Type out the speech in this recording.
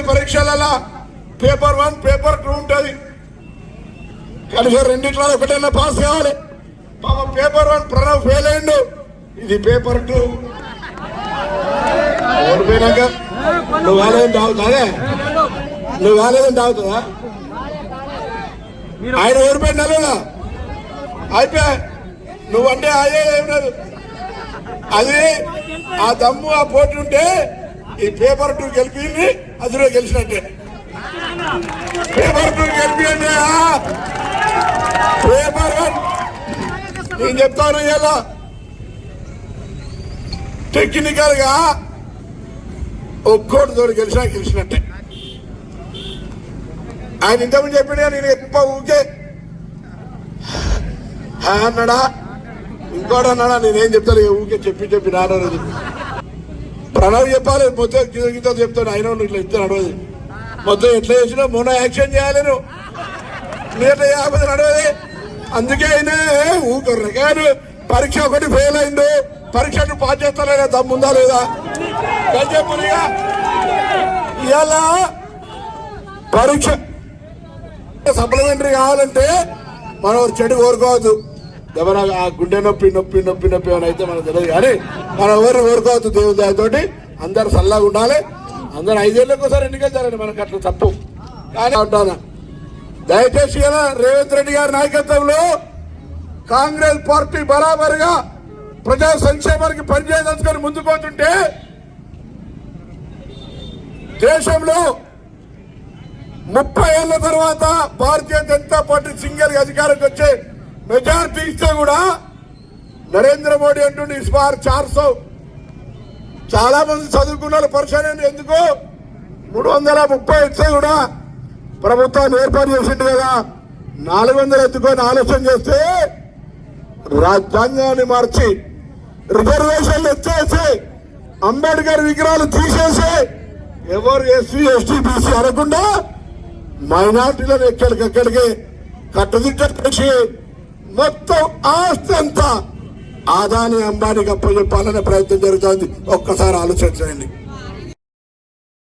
తరగతి పరీక్షలలో paper one paper two ఉంటుంది. కలిసి రెండిట్లో ఒకటైనా పాస్ కావాలి. పాప పేపర్ వన్ ప్రణవ్ ఫెయిల్ అయ్యిండు ఇది పేపర్ టూ. ఓడిపోయినాక నువ్వు కాలేదని తాగుతుందా నువ్వు కాలేదని తాగుతుందా ఆయన ఓడిపోయిన లేదా అయిపోయా. నువ్వంటే అయ్యే ఏం లేదు. అది ఆ దమ్ము ఆ పోటీ ఉంటే ఈ పేపర్ టూ గెలిపింది అందులో గెలిచినట్టే. పేపర్ టూ గెలిపింది పేపర్ వన్. నేను చెప్తాను ఇలా. టెక్నికల్గా ఒక్కోటి తోడు గెలిచినా గెలిచినట్టే. ఆయన ఇంతకుముందు చెప్పినా నేను ఎప్ప ఊకే. అన్నాడా? ఇంకోటి అన్నాడా? నేనేం చెప్తాను ఊకే చెప్పి చెప్పి నాడలేదు ప్రణవ్ చెప్పాలి మొత్తం గీత గీత చెప్తాను ఆయన ఇట్లా ఇద్దరు నడవదు. మొత్తం ఎట్లా చేసినా మొన్న యాక్షన్ చేయాలి నువ్వు. నీట యాభై నడవది. అందుకే ఆయన ఊకర్రు కానీ పరీక్ష ఒకటి ఫెయిల్ అయిండు పరీక్షను పాస్ చేస్తారా దమ్ముందా లేదా? చెప్పునిగా ఇలా పరీక్ష సప్లిమెంటరీ కావాలంటే మనం చెడు కోరుకోవద్దు. ఎవరైనా ఆ గుండె నొప్పి నొప్పి నొప్పి నొప్పి అని అయితే మనకు తెలియదు. కానీ మనం ఎవరు కోరుకోవద్దు దేవుని దయతోటి? అందరు సల్లాగా ఉండాలి. అందరు ఐదేళ్ళకి ఒకసారి ఎన్నికలు జరగండి మనకు అట్లా తప్పు. కానీ ఉంటాను దయచేసి కదా రేవంత్ రెడ్డి గారి నాయకత్వంలో కాంగ్రెస్ పార్టీ బరాబరుగా ప్రజా సంక్షేమానికి పనిచేయదలుచుకొని ముందుకుపోతుంటే దేశంలో ముప్పై ఏళ్ళ తర్వాత భారతీయ జనతా పార్టీ సింగల్ అధికారంకి వచ్చే మెజార్టీ ఇస్తే కూడా నరేంద్ర మోడీ అంటుండే ఇస్ చార్ సౌ చాలా మంది చదువుకున్నారు పరిశీలన ఎందుకు? మూడు వందల ముప్పై ఇస్తే కూడా ప్రభుత్వాన్ని ఏర్పాటు చేసింది కదా. నాలుగు వందలు ఎత్తుకొని ఆలోచన చేస్తే రాజ్యాంగాన్ని మార్చి రిజర్వేషన్లు ఎత్తేసి అంబేద్కర్ విగ్రహాలు తీసేసి ఎవరు ఎస్సీ ఎస్టీ బీసీ అనకుండా మైనార్టీలను ఎక్కడికెక్కడికి కట్టుదిట్టేసి మొత్తం ఆస్తి అంతా. ఆదాని అంబానీకి అప్పచెప్పాలనే ప్రయత్నం జరుగుతుంది. ఒక్కసారి ఆలోచించండి